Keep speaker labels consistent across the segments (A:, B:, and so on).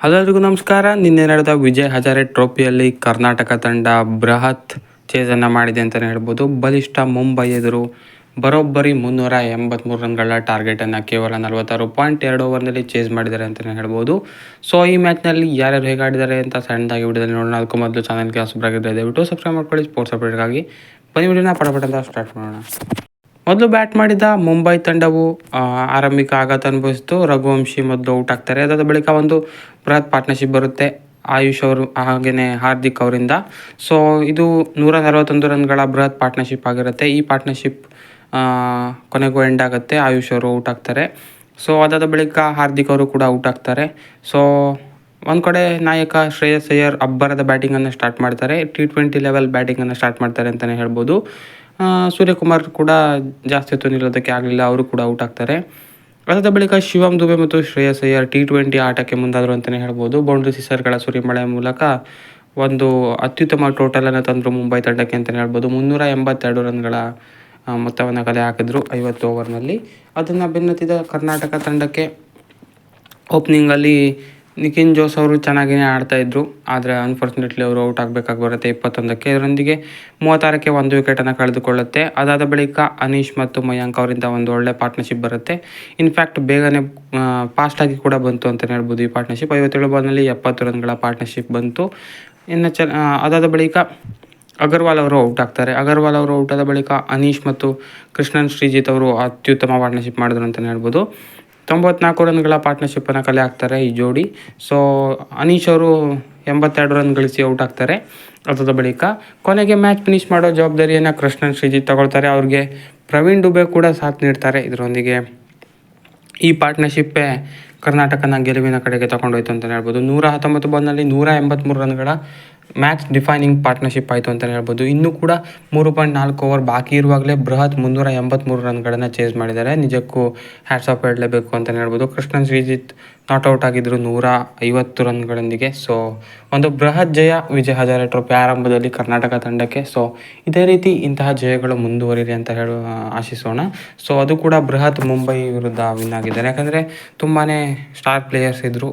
A: ಎಲ್ಲರಿಗೂ ನಮಸ್ಕಾರ. ನಿನ್ನೆ ನಡೆದ ವಿಜಯ್ ಹಜಾರೆ ಟ್ರೋಫಿಯಲ್ಲಿ ಕರ್ನಾಟಕ ತಂಡ ಬೃಹತ್ ಚೇಜನ್ನು ಮಾಡಿದೆ ಅಂತಲೇ ಹೇಳ್ಬೋದು. ಬಲಿಷ್ಠ ಮುಂಬೈ ಎದುರು ಬರೋಬ್ಬರಿ ಮುನ್ನೂರ ಎಂಬತ್ತ್ಮೂರು ರನ್ಗಳ ಟಾರ್ಗೆಟನ್ನು ಕೇವಲ ನಲವತ್ತಾರು ಪಾಯಿಂಟ್ ಎರಡು ಓವರ್ನಲ್ಲಿ ಚೇಸ್ ಮಾಡಿದ್ದಾರೆ ಅಂತಲೇ ಹೇಳ್ಬೋದು. ಸೊ, ಈ ಮ್ಯಾಚ್ನಲ್ಲಿ ಯಾರ್ಯಾರು ಹೇಗೆ ಆಡಿದ್ದಾರೆ ಅಂತ ಸಣ್ಣದಾಗಿ ವಿಡಿಯೋದಲ್ಲಿ ನೋಡೋಣ. ಅದಕ್ಕೂ ಮೊದಲು ಚಾನಲ್ಗೆ ಹೊಸಬರಾಗಿದ್ದರೆ ದಯವಿಟ್ಟು ಸಬ್ಸ್ಕ್ರೈಬ್ ಮಾಡ್ಕೊಳ್ಳಿ. ಸ್ಪೋರ್ಟ್ಸ್ ಅಪ್ಡೇಟ್ಗಾಗಿ ಬನ್ನಿ ವಿಡಿಯೋನ ಪಟಪಟ ಅಂತ ಸ್ಟಾರ್ಟ್ ಮಾಡೋಣ. ಮೊದಲು ಬ್ಯಾಟ್ ಮಾಡಿದ ಮುಂಬೈ ತಂಡವು ಆರಂಭಿಕ ಆಘಾತ ಅನುಭವಿಸಿತು. ರಘುವಂಶಿ ಮೊದಲು ಔಟ್ ಆಗ್ತಾರೆ. ಅದಾದ ಬಳಿಕ ಒಂದು ಬೃಹತ್ ಪಾರ್ಟ್ನರ್ಶಿಪ್ ಬರುತ್ತೆ ಆಯುಷ್ ಅವರು ಹಾಗೆಯೇ ಹಾರ್ದಿಕ್ ಅವರಿಂದ. ಸೊ ಇದು ನೂರ ನಲವತ್ತೊಂದು ರನ್ಗಳ ಬೃಹತ್ ಪಾರ್ಟ್ನರ್ಶಿಪ್ ಆಗಿರುತ್ತೆ. ಈ ಪಾರ್ಟ್ನರ್ಶಿಪ್ ಕೊನೆಗೂ ಎಂಡ್ ಆಗುತ್ತೆ. ಆಯುಷ್ ಅವರು ಔಟ್ ಆಗ್ತಾರೆ ಸೊ ಅದಾದ ಬಳಿಕ ಹಾರ್ದಿಕ್ ಅವರು ಕೂಡ ಔಟ್ ಆಗ್ತಾರೆ ಸೊ ಒಂದು ಕಡೆ ನಾಯಕ ಶ್ರೇಯಸ್ ಅಯ್ಯರ್ ಅಬ್ಬರದ ಬ್ಯಾಟಿಂಗನ್ನು ಸ್ಟಾರ್ಟ್ ಮಾಡ್ತಾರೆ. ಟಿ ಟ್ವೆಂಟಿ ಲೆವೆಲ್ ಬ್ಯಾಟಿಂಗನ್ನು ಸ್ಟಾರ್ಟ್ ಮಾಡ್ತಾರೆ ಅಂತಲೇ ಹೇಳ್ಬೋದು. ಸೂರ್ಯಕುಮಾರ್ ಕೂಡ ಜಾಸ್ತಿ ಹೊತ್ತು ನಿಲ್ಲೋದಕ್ಕೆ ಆಗಲಿಲ್ಲ. ಅವರು ಕೂಡ ಔಟ್ ಆಗ್ತಾರೆ ಅದಾದ ಬಳಿಕ ಶಿವಮ್ ದುಬೆ ಮತ್ತು ಶ್ರೇಯಸ್ ಅಯ್ಯರ್ ಟಿ ಟ್ವೆಂಟಿ ಆಟಕ್ಕೆ ಮುಂದಾದರು ಅಂತಲೇ ಹೇಳ್ಬೋದು. ಬೌಂಡ್ರಿ ಸಿಸರ್ಗಳ ಸುರಿಮಳೆ ಮೂಲಕ ಒಂದು ಅತ್ಯುತ್ತಮ ಟೋಟಲನ್ನು ತಂದರು ಮುಂಬೈ ತಂಡಕ್ಕೆ ಅಂತಲೇ ಹೇಳ್ಬೋದು. ಮುನ್ನೂರ ಎಂಬತ್ತೆರಡು ರನ್ಗಳ ಮೊತ್ತವನ್ನು ಕಲೆ ಹಾಕಿದ್ರು ಐವತ್ತು ಓವರ್ನಲ್ಲಿ. ಅದನ್ನು ಬೆನ್ನತ್ತಿದ ಕರ್ನಾಟಕ ತಂಡಕ್ಕೆ ಓಪ್ನಿಂಗಲ್ಲಿ ನಿಖಿನ್ ಜೋಸ್ ಅವರು ಚೆನ್ನಾಗಿಯೇ ಆಡ್ತಾ ಇದ್ರು, ಆದರೆ ಅನ್ಫಾರ್ಚುನೇಟ್ಲಿ ಅವರು ಔಟ್ ಆಗಬೇಕಾಗಿ ಬರುತ್ತೆ ಇಪ್ಪತ್ತೊಂದಕ್ಕೆ. ಇದರೊಂದಿಗೆ ಮೂವತ್ತಾರಕ್ಕೆ ಒಂದು ವಿಕೆಟನ್ನು ಕಳೆದುಕೊಳ್ಳುತ್ತೆ. ಅದಾದ ಬಳಿಕ ಅನೀಶ್ ಮತ್ತು ಮಯಾಂಕ್ ಅವರಿಂದ ಒಂದು ಒಳ್ಳೆ ಪಾರ್ಟ್ನರ್ಶಿಪ್ ಬರುತ್ತೆ. ಇನ್ಫ್ಯಾಕ್ಟ್ ಬೇಗನೆ ಫಾಸ್ಟಾಗಿ ಕೂಡ ಬಂತು ಅಂತಲೇ ಹೇಳ್ಬೋದು ಈ ಪಾರ್ಟ್ನರ್ಶಿಪ್ ಐವತ್ತೇಳು ಬಾಲ್ನಲ್ಲಿ ಎಪ್ಪತ್ತು ರನ್ಗಳ ಪಾರ್ಟ್ನರ್ಶಿಪ್ ಬಂತು. ಇನ್ನು ಚ ಅದಾದ ಬಳಿಕ ಅಗರ್ವಾಲ್ ಅವರು ಔಟ್ ಆಗ್ತಾರೆ. ಅಗರ್ವಾಲ್ ಅವರು ಔಟ್ ಆದ ಬಳಿಕ ಅನೀಶ್ ಮತ್ತು ಕೃಷ್ಣನ್ ಶ್ರೀಜಿತ್ ಅವರು ಅತ್ಯುತ್ತಮ ಪಾರ್ಟ್ನರ್ಶಿಪ್ ಮಾಡಿದ್ರು ಅಂತಲೇ ಹೇಳ್ಬೋದು. ತೊಂಬತ್ನಾಲ್ಕು ರನ್ಗಳ ಪಾರ್ಟ್ನರ್ಶಿಪ್ಪನ್ನು ಕಲೆ ಹಾಕ್ತಾರೆ ಈ ಜೋಡಿ. ಸೊ ಅನೀಶ್ ಅವರು ಎಂಬತ್ತೆರಡು ರನ್ ಗಳಿಸಿ ಔಟ್ ಆಗ್ತಾರೆ ಅದಾದ ಬಳಿಕ. ಕೊನೆಗೆ ಮ್ಯಾಚ್ ಫಿನಿಶ್ ಮಾಡೋ ಜವಾಬ್ದಾರಿಯನ್ನು ಕೃಷ್ಣನ್ ಶ್ರೀಜಿತ್ ತಗೊಳ್ತಾರೆ. ಅವ್ರಿಗೆ ಪ್ರವೀಣ್ ಡುಬೆ ಕೂಡ ಸಾಥ್ ನೀಡ್ತಾರೆ ಇದರೊಂದಿಗೆ. ಈ ಪಾರ್ಟ್ನರ್ಶಿಪ್ಪೇ ಕರ್ನಾಟಕನ ಗೆಲುವಿನ ಕಡೆಗೆ ತಗೊಂಡೋಯ್ತು ಅಂತಲೇ ಹೇಳ್ಬೋದು. ನೂರ ಹತ್ತೊಂಬತ್ತು ಬಾಲ್ನಲ್ಲಿ ನೂರ ಎಂಬತ್ತ್ಮೂರು ರನ್ಗಳ ಮ್ಯಾಚ್ ಡಿಫೈನಿಂಗ್ ಪಾರ್ಟ್ನರ್ಶಿಪ್ ಆಯಿತು ಅಂತಲೇ ಹೇಳ್ಬೋದು. ಇನ್ನೂ ಕೂಡ ಮೂರು ಪಾಯಿಂಟ್ ನಾಲ್ಕು ಓವರ್ ಬಾಕಿ ಇರುವಾಗಲೇ ಬೃಹತ್ ಮುನ್ನೂರ ಎಂಬತ್ತ್ಮೂರು ರನ್ಗಳನ್ನು ಚೇಸ್ ಮಾಡಿದ್ದಾರೆ. ನಿಜಕ್ಕೂ ಹ್ಯಾಟ್ಸ್ ಆಫ್ ಹೇಳಲೇಬೇಕು ಅಂತಲೇ ಹೇಳ್ಬೋದು. ಕೃಷ್ಣನ್ ಶ್ರೀಜಿತ್ ನಾಟ್ ಔಟ್ ಆಗಿದ್ದರು ನೂರ ಐವತ್ತು ರನ್ಗಳೊಂದಿಗೆ ಸೊ ಒಂದು ಬೃಹತ್ ಜಯ ವಿಜಯ್ ಹಜಾರೆ ಟ್ರೋಫಿ ಆರಂಭದಲ್ಲಿ ಕರ್ನಾಟಕ ತಂಡಕ್ಕೆ. ಸೊ ಇದೇ ರೀತಿ ಇಂತಹ ಜಯಗಳು ಮುಂದುವರಿಲಿ ಅಂತ ಹೇಳು ಆಶಿಸೋಣ. ಸೊ ಅದು ಕೂಡ ಬೃಹತ್ ಮುಂಬೈ ವಿರುದ್ಧ ವಿನ್ ಆಗಿದ್ದಾರೆ. ಯಾಕಂದರೆ ತುಂಬಾ ಸ್ಟಾರ್ ಪ್ಲೇಯರ್ಸ್ ಇದ್ದರು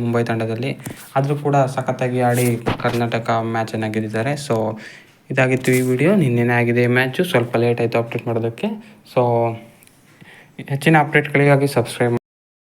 A: ಮುಂಬೈ ತಂಡದಲ್ಲಿ. ಆದರೂ ಕೂಡ ಸಖತ್ತಾಗಿ ಆಡಿ ಕರ್ನಾಟಕ ಮ್ಯಾಚನ್ನು ಗೆದ್ದಿದ್ದಾರೆ. ಸೊ ಇದಾಗಿತ್ತು ಈ ವಿಡಿಯೋ ನಿನ್ನೆನೇ ಆಗಿದೆ ಮ್ಯಾಚು ಸ್ವಲ್ಪ ಲೇಟ್ ಆಯಿತು ಅಪ್ಡೇಟ್ ಮಾಡೋದಕ್ಕೆ. ಸೊ ಹೆಚ್ಚಿನ ಅಪ್ಡೇಟ್ಗಳಿಗಾಗಿ ಸಬ್ಸ್ಕ್ರೈಬ್